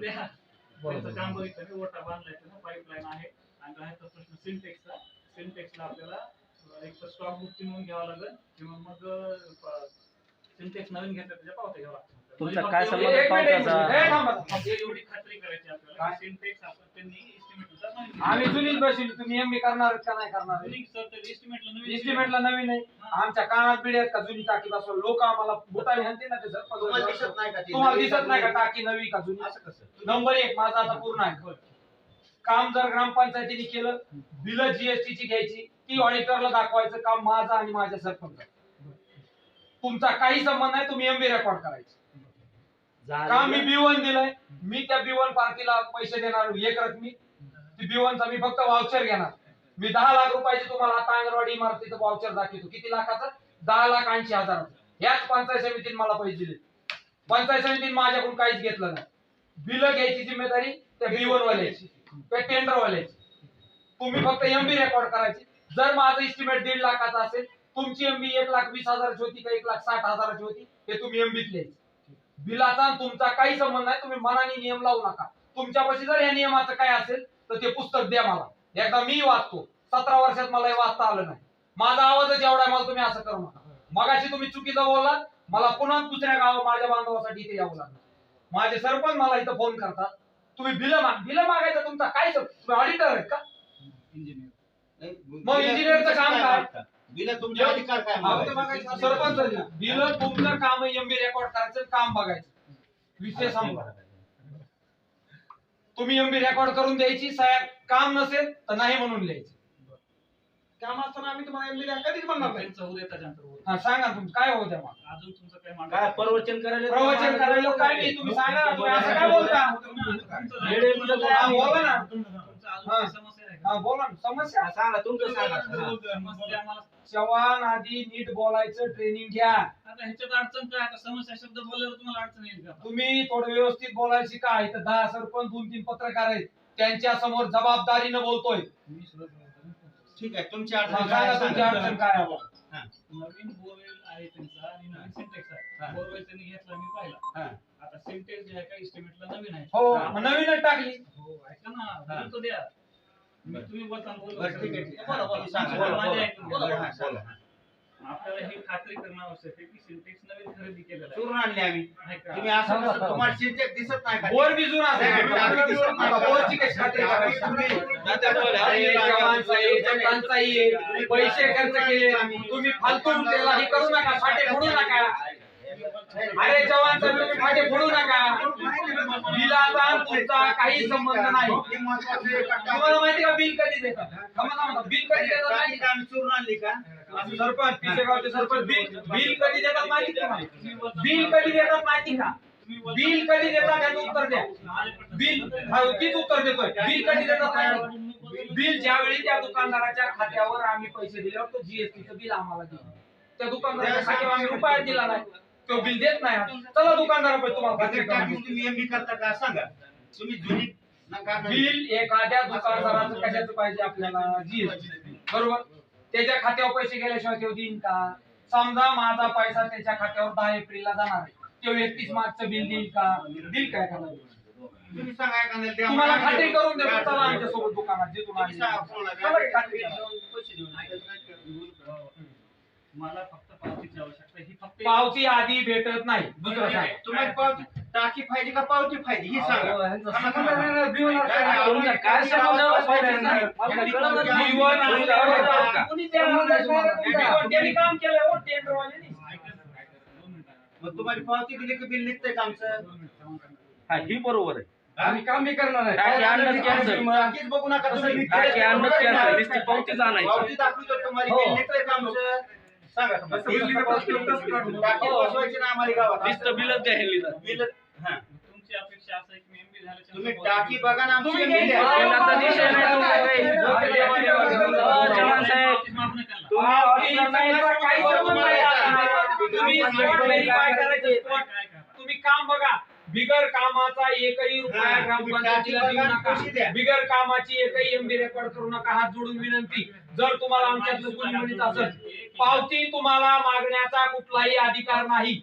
द्या. त्यांचं काम बघितलं मी ओटा बांधलाय त्याचा पाईपलाईन आहे. आणि राहायचा प्रश्न सिंटेक्सचा सिंटेक्सला आपल्याला एक तर स्टॉक बुक म्हणून घ्यावा लागेल. किंवा मग सिंटेक्स नवीन घेतलं त्याच्या पावत्या घ्यावा लागतात तुमचा म्हणजे काय संबंध पावत्याचा? हे एवढी खात्री करायची आपल्याला? सिंटेक्स आपण त्यांनी आम्ही. जुनीच बसली. तुम्ही एम बी करणार का नाही करणार? एस्टिमेटला नवीन आहे. आमच्या कानात पिढ्यात का जुनी टाकी बसवा? लोक आम्हाला बुटाने हाणते ना ते तुम्हाला दिसत नाही का ती? तुम्हाला दिसत नाही का टाकी नवी का जुनी? असं कसं? नंबर एक माझा आता पूर्ण आहे. काम जर ग्रामपंचायतीने केलं बिल जीएसटी ची घ्यायची ती ऑडिटरला दाखवायचं काम माझं आणि माझ्या सरपंच. तुमचा काही संबंध नाही तुम्ही एमबी रेकॉर्ड करायचे. काम मी बी वन दिलंय? मी त्या बी वन पार्टीला पैसे देणार एक रकमी ती बी चा मी फक्त वाउचर घेणार. मी दहा लाख रुपयाची तुम्हाला आता अंगणवाडी इमारतीचं वाउचर दाखवतो. किती लाखाचं? दहा लाख ऐंशी हजार याच पंचायत समितीने मला पैसे दिले. पंचायत समितीने माझ्याकडून काहीच घेतलं नाही. बिल घ्यायची जिम्मेदारी त्या बी वन वाल्याची त्या टेंडर वाल्याची तुम्ही फक्त एमबी रेकॉर्ड करायची. जर माझं इस्टिमेट दीड लाखाचा असेल तुमची एमबी एक लाख वीस हजाराची होती का एक लाख साठ हजाराची होती ते तुम्ही एमबीत लिहायची. बिलाचा आणि तुमचा काही संबंध नाही तुम्ही मनाने नियम लावू नका. तुमच्यापाशी जर या नियमाचं काय असेल तर ते पुस्तक द्या मला. एकदा मी वाचतो. सतरा वर्षात मला हे वाचता आलं नाही. माझा आवाजच एवढा मला तुम्ही असं करू नका. मगाशी तुम्ही चुकीचं बोललात मला पुन्हा दुसऱ्या गावा माझ्या बांधवासाठी इथे यावं लागलं. माझे सरपंच मला इथं फोन करतात. तुम्ही बिल माग बिल मागायचं तुमचा काय तुम्ही ऑडिटर आहेत का? इंजिनियर मग इंजिनिअरचं काम काय? बिल तुमचे अधिकार काय? सरपंच बिल तुमचं काम एमबी रेकॉर्ड करायचं काम बघायचं. विषय संपला. तुम्ही एमबी रेकॉर्ड करून द्यायची साहेब काम नसेल तर नाही म्हणून लिहायची. काम असताना आम्ही तुम्हाला एमबी कधीच म्हणणार नाही. त्यांचं उद्या त्याच्यानंतर. हा सांगा तुमचं काय होऊ द्या मला अजून तुमचं काय काय प्रवचन करायला प्रवचन करायला काय नाही तुम्ही सांगा ना तुम्ही असं काय बोलता? तुमचं- येडे मुलं काय हा, बोला ना. तुमचं अजून काही? हा. बोला ना समस्या? सांगा तुमचं सांगा. चव्हाण आधी नीट बोलायचं ट्रेनिंग घ्या. आता ह्याच्यात अडचण काय? आता समस्या शब्द बोलल्यावर तुम्हाला अडचण येईल का? तुम्ही थोडं व्यवस्थित बोलायला शिका इथं दहा सरपंच दोन तीन पत्रकार आहेत. त्यांच्यासमोर जबाबदारीनं बोलतोय. ठीक आहे तुमची हा, अडचण सांगा काय? तुमची सांगा. अडचण काय आहे हा. नवीन बोरवेल आहे त्यांचा आणि नवीन सिंटेक्स हा. आहे. बोरवेल त्यांनी घेतला मी पाहिला. हा. आता सिंटेक्स जे आहे का इस्टिमेटला नवीन आहे. हो. मग नवीनच टाकली. हो ऐका ना तर द्या. आपल्याला ही खात्री करणं आवश्यक आहे की सिंटेक्स नवीन खरेदी केलेला आहे चूर्ण आणले आम्ही नाही का? तुम्ही असं सांगा, कसं सांगा. तुम्हाला सिंटेक्स दिसत नाही का बोर बिजून असेल. नाही, टाकी दिसत नाही का? बोरची कशी खात्री करायची? अरे, जवानसाई, जटांसाई आहे. पैसे खर्च केले तुम्ही फालतू त्याला हे करू नका फाटे फोडू नका अरे जवान तुम्ही फाटे फोडू नका. बिलाचा तुमचा काही संबंध नाही. तुम्हाला माहिती का बिल कधी देतात? बिल कधी देतात आम्ही चूर्ण आणली का? सरपंच पिसेगावचे सरपंच बिल बिल कधी देतात माहिती का? बिल कधी देतात माहिती का? बिल कधी देतात याचं उत्तर द्या. बिल तीच उत्तर देतोय. बिल कधी देतात माहिती बिल ज्यावेळी त्या दुकानदाराच्या खात्यावर आम्ही पैसे दिल्यावर तो जीएसटीचं बिल आम्हाला दिलं त्या दुकानदाराच्या खात्यावर आम्ही रुपयात दिला नाही. तो बिल देत नाही चला तुम्हाला देऊ. तुम्ही एमबी करता का सांगा तुम्ही जुनी नका बिल एखाद्या दुकानदाराचं कशाचं पाहिजे आपल्याला जीएसटी बरोबर त्याच्या खात्यावर पैसे गेल्याशिवाय तो देईन का समजा माझा पैसा त्याच्या खात्यावर दहा एप्रिलला जाणार आहे तो एकतीस मार्चचं बिल देईल का देईल काय का नाही? तुम्ही सांगा. तुम्हाला खात्री करून देतो चला आमच्यासोबत दुकानात जिथून तुम्ही आम्ही सांगा कोणाला द्या. चला की खात्री करा. पैसे देऊन. मला फक्त पावतीची आवश्यकता पावती आधी भेटत नाही दुसरं काय तुम्हाला पावती टाकी पाहिजे का पावती पाहिजे हे सांगा? मला नाही. जीवन आणि का? कोणी त्या त्यांनी काम केलं हो टेंडरवाल्यांनी. मग तुम्हाला पावती दिली की बिल निघतंय का आमचं. हा ही बरोबर आहे आम्ही काम बी करणार आहे टाकी आणणंच cancel. टाकीच बघू नका तुम्ही टाकी आणणंच cancel. नुसती पावतीच आणायची. पावती दाखवतो तुम्हाला हो. बिल निघतंय का आमचं हा. तुमची अपेक्षा असं तुम्ही नंतर टाकी बघा ना आमची तुम्ही काम बघा. बिगर कामाचा एकही रुपया ग्रामपंचायतीला देऊ नका. बिगर कामाची एकही एमबी रेकॉर्ड करू नका. हात जोडून विनंती. जर तुम्हाला आमच्यातलं कोणी म्हणत असेल पावती तुम्हाला मागण्याचा कुठलाही अधिकार नाही.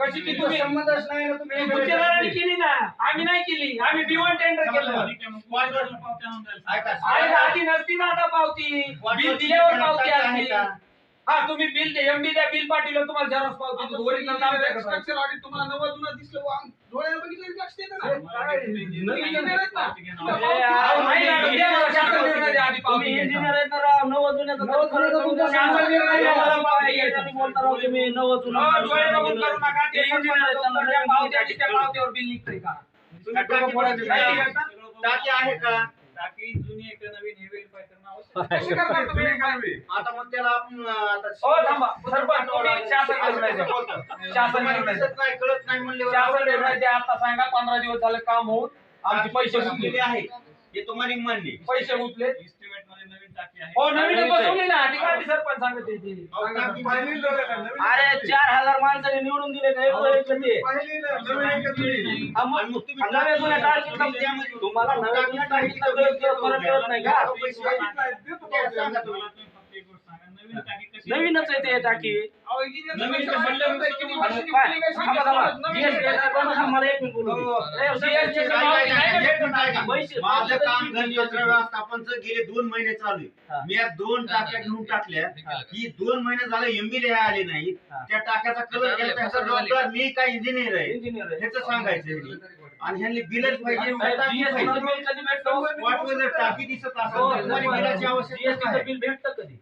कशी की तुम्ही संबंधच नाही ना तुम्ही गुत्तेदारांनी केली ना. आम्ही बी वन टेंडर केलं. आधी नसती ना आता पावती. बिल दिल्यावर पावती असती हा तुम्ही बिल एमबी द्या बिल पाठवलं तुम्हाला झेरॉक्स पावती ओरिजिनल. स्ट्रक्चर ऑडिट तुम्हाला नव्वद जुना दिसलं वा, डोळ्याने बघितलं की ना नवीन आहेत ना? पावती. अहो, नाही मॅडम, द्या मला शासन निर्णय द्या आधी पावती तुम्ही घ्यायचा. इंजिनियर आहेत ना राव नवं जुन्याचं नवं जुन्याचं तुमचं शासन निर्णय द्या मला पावती घ्यायचा. याच्याने बोलता राव तुम्ही नवं जुनं हो, डोळे बघून करू नका ते ते इंजिनियर आहेत त्यांना त्या पावत्या की त्या पावत्यावर बिल निघतंय का तुम्ही. टाकी आहे का जुनी नवीन हे व्हेरीफाय करणं करणार तुम्ही? आता मग त्याला आपण आता हो थांबा. सरपंच तुम्ही शासन निर्णय द्या शासन तुम्हाला निर्णय दिसत नाही कळत नाही म्हणल्यावर शासन निर्णय द्या आता सांगा पंधरा दिवस झाले काम होऊन आमचे पैसे बसलेले गुंतले आहे हे तुम्हाला मान्य. पैसे गुंतले नवीन आहे. हो नवीन बसवले ना ठिकाणी सरपंच सांगते ते. अरे चार हजार माणसाने निवडून दिले का? एवढं एक ते पाहिली ना, नवीन आहे का जुनी? हा, मग आणि मग तुम्ही नव्या जुन्या टाकी- टाकीतला- त्यामध्ये- तुम्हाला नव्या जुन्या टाकीतला फरक फरक कळत नाही का? नवीनच आहे ते टाकी? केली हा. हो. माझं काम व्यवस्थापनचं गेले दोन महिने चालू हा. आहे मी या दोन टाक्या घेऊन टाकल्या. ही. दोन महिने झाले एमबीले आले नाही हा. त्या टाक्याचा कलर गेला त्याचा जबाबदार मी काय इंजिनियर आहे. इंजिनियर. ह्याचं सांगायचं. आणि ह्यांनी बिलच पाहिजे. साहेब, टाकी दिसत असेल. हो, बिलाची आवश्यकता बिल भेटतं कधी?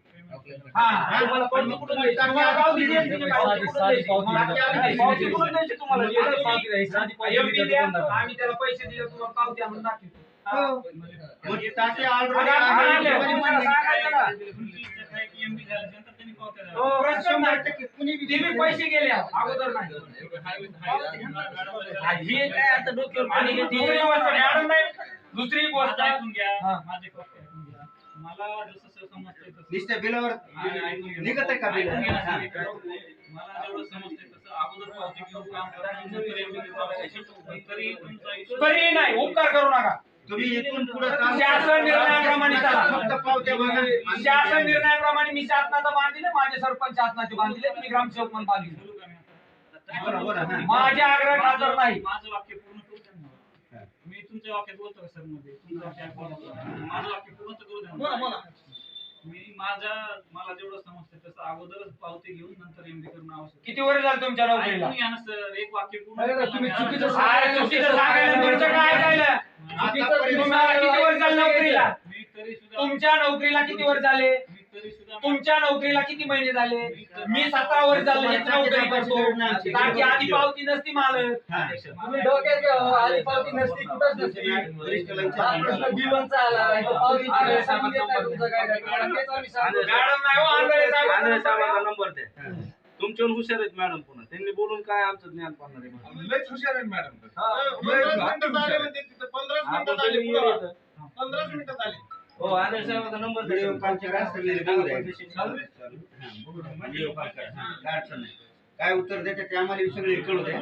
आम्ही त्याला पैसे दिले तुम्हाला पावती आणून दाखवतो हो. मग ही. हो, पैसे गेले. अगोदर नाही. हा, काय आता डोक्यावर आणि पाणी दुसरी? गोष्ट मॅडम नाही दुसरी गोष्ट. ऐकून घ्या. हा. माझे मला जसं जसं नुसत्या बिलावर. निघत आहे का बिल. पण तरी नाही उपकार करू नका तुम्ही इथून पुढे शासन निर्णयाप्रमाणे चला. शासन निर्णयाप्रमाणे मी शासनाचं बांधिले माझे सरपंच शासनाचे बांधिले मी ग्रामसेवक म्हणून बांधिले आहे. माझे आग्रह खातर नाही माझं वाक्य पूर्ण करू द्या ना. मी तुमच्या वाक्यात बोलतो सरमध्ये तुमचं वाक्य ऐकून घेतो. माझं वाक्य पूर्ण करू द्या ना. बोला, बोला. मी माझ्या मला जेवढं समजतं तसं अगोदरच पावती घेऊन नंतर एमडी करणं आवश्यक. किती वर्ष झालं तुमच्या नोकरीला? ऐकून घ्या ना सर एक वाक्य पूर्ण अरे, केलं तुम्ही मी. चुकीचं अरे चुकीचं सांगायला तुमचं काय ऐकायला? आतापर्यंत तुम्हाला किती वर्ष झालं नोकरीला? मी तरी सुद्धा तुमच्या नोकरीला किती वर्ष झाले? तुमच्या नोकरीला किती महिने झाले मी सतरा वर्ष झालं नोकरी करतो कारण आधी पावती नसती मालक हा. तुम्ही डोक्यात हो, आधी पावती नसती कुठंच नसती हा प्रश्न. बिलांचा आला इथं पावती दिली, सांगितलं नाही तुमचं काय काय. मॅडम, तेच आम्ही सांगतो. मॅडम नाही हो आंधळे साहेब आंधळे साहेबांचा नंबर द्या तुमच्यावर हुशार आहेत मॅडम पुन्हा त्यांनी बोलून काय आमचं ज्ञान पाहणार आहे म्हणून. लयच हुशार आहे मॅडम तर. हा. पंधराच मिनिटं झाले म्हणते तिथं, पंधराच आपण मिनिटं सगळे झाली येडे पुढं. आहेत. पंधराच मिनिटं झाली हो साहेबांचा नंबर व्हिडिओ काय? हा. व्हिडिओ कॉल करा. हा, अडचण नाही. उत्तर देते ते आम्हाला सगळे कळू द्या.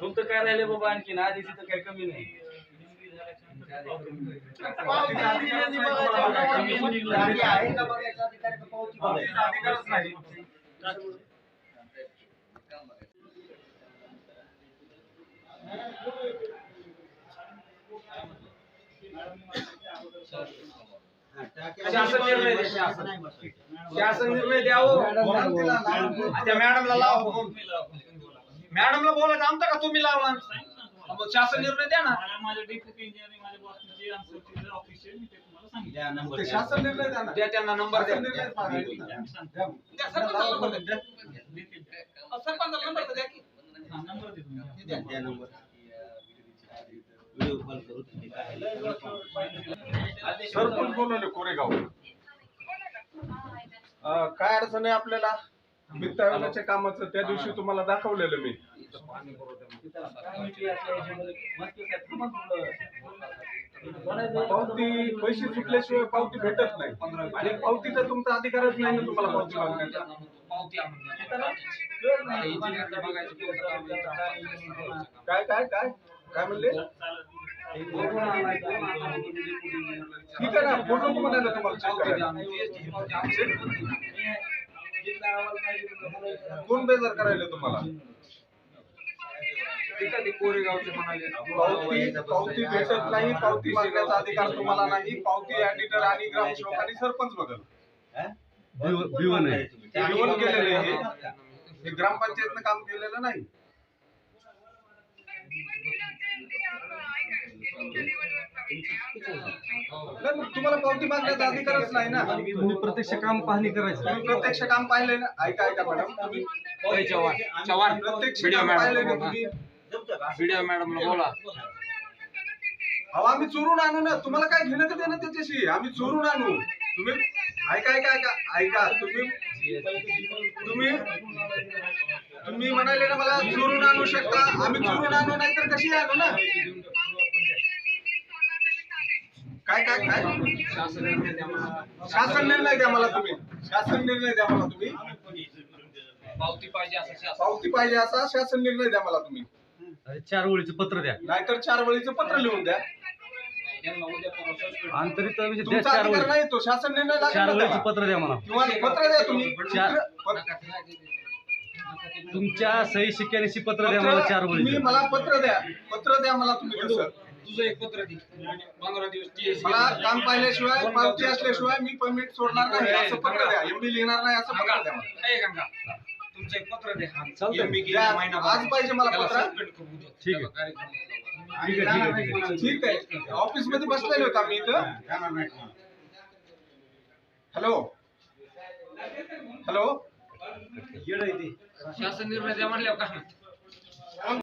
तुमचं काय राहिलं बाबा आणखीन आधी तिथं काही कमी नाही आहे का बघायचं अधिकारी शासन निर्णय द्या, बसायचं, शासन. निर्णय द्यावं मॅडम तिला लावून त्या मॅडमला लावा फ़ोन मॅडमला बोलायचं आमचं का तुम्ही लावला मग शासन निर्णय द्या ना माझ्या डेप्युटी इंजिनिअरिंग माझ्या बॉसचे आन्सर ऑफ़िस आहे मी ते तुम्हाला सांगितलं द्या नंबर ते द्या. शासन निर्णय द्या ना. द्या त्यांना नंबर द्या शासन निर्णय सांगा. मी सांगतो. द्या, सरपंचाला नंबर द्या. सरपंचाला नंबर द्या की. नंबर देतो मी. द्या द्या नंबर व्हिडिओ कॉल करू तुम्ही काय सरपंच बोलवले? कोरेगाव. अं, काय अडचण आहे आपल्याला? वित्त आयोगाच्या कामाचं त्या दिवशी तुम्हाला दाखवलेलं मी. पावती पैसे सुटल्याशिवाय पावती भेटत नाही. आणि पावतीचा तुमचा अधिकारच नाही ना तुम्हाला पावती मागण्याचा. काय काय काय? काय म्हणले? ठीक आहे ना फोटो म्हणायला तुम्हाला चेक. करायला? कोण बेजार करायला तुम्हाला? पावती पावती भेटत नाही पावती मागण्याचा अधिकार तुम्हाला नाही पावती एडिटर आणि ग्रामसेवक आणि सरपंच बदल भिवून आहे भिवून केलेले आहे हे ग्रामपंचायतनं काम केलेलं नाही. नाही, मग तुम्हाला पावती मागण्याचा अधिकारच नाही ना. तुम्ही प्रत्यक्ष काम पाहणी करायचं. तुम्ही प्रत्यक्ष काम पाहिले ना. ऐका ऐका मॅडम. तुम्ही चव्हाण. चव्हाण. प्रत्यक्ष व्हिडिओ काम पाहिले ना मॅडम तुम्ही? व्हिडिओ मॅडमला बोला. अहो आम्ही चोरून आणू ना. तुम्हाला काय घेणं का देणं त्याच्याशी? आम्ही चोरून आणू. तुम्ही ऐका ऐका ऐका ऐका. तुम्ही तुम्ही तुम्ही म्हणाले ना मला चोरून आणू शकता. आम्ही चोरून आणू नाही तर कशी आणू ना? काय काय काय? शासन निर्णय द्या मला तुम्ही. शासन निर्णय द्या मला तुम्ही. पावती पाहिजे असं शासन. पावती पाहिजे असा शासन निर्णय द्या मला तुम्ही. चार ओळीचं पत्र द्या. नाहीतर चार वळीचं पत्र लिहून द्या. त्यांना उद्या परवा suspend अंतरित म्हणजे द्या तुमचा चार अधिकार ओळी. नाही तो शासन निर्णय लागेल चार ना ओळीचं त्याला. पत्र द्या मला. किंवा पत्र द्या तुम्ही. चार- पत्र- तुमच्या सही शिक्क्यानिशी पत्र द्या मला चार तुम्ही ओळीचं मला पत्र द्या. पत्र द्या मला तुम्ही तसं. तुझं एक पत्र दे पंधरा दिवस मला काम पाहिल्याशिवाय पावती असल्याशिवाय मी परमिट सोडणार नाही असं पत्र द्या एमबी लिहिणार नाही असं पत्र द्या मला. ए गंगा तुमचं एक पत्र चालतंय. द्या. महिनाभर. आज पाहिजे मला त्याला पत्र. suspend करू उद्या. ठीक आहे. त्याला कार्यक्रम लावा. ठीक आहे ठीक आहे ठीक आहे ठीक आहे ऑफिसमध्ये बसलेले होता मी इथं हॅलो हॅलो शासन निर्णय द्या म्हणल्यावर काय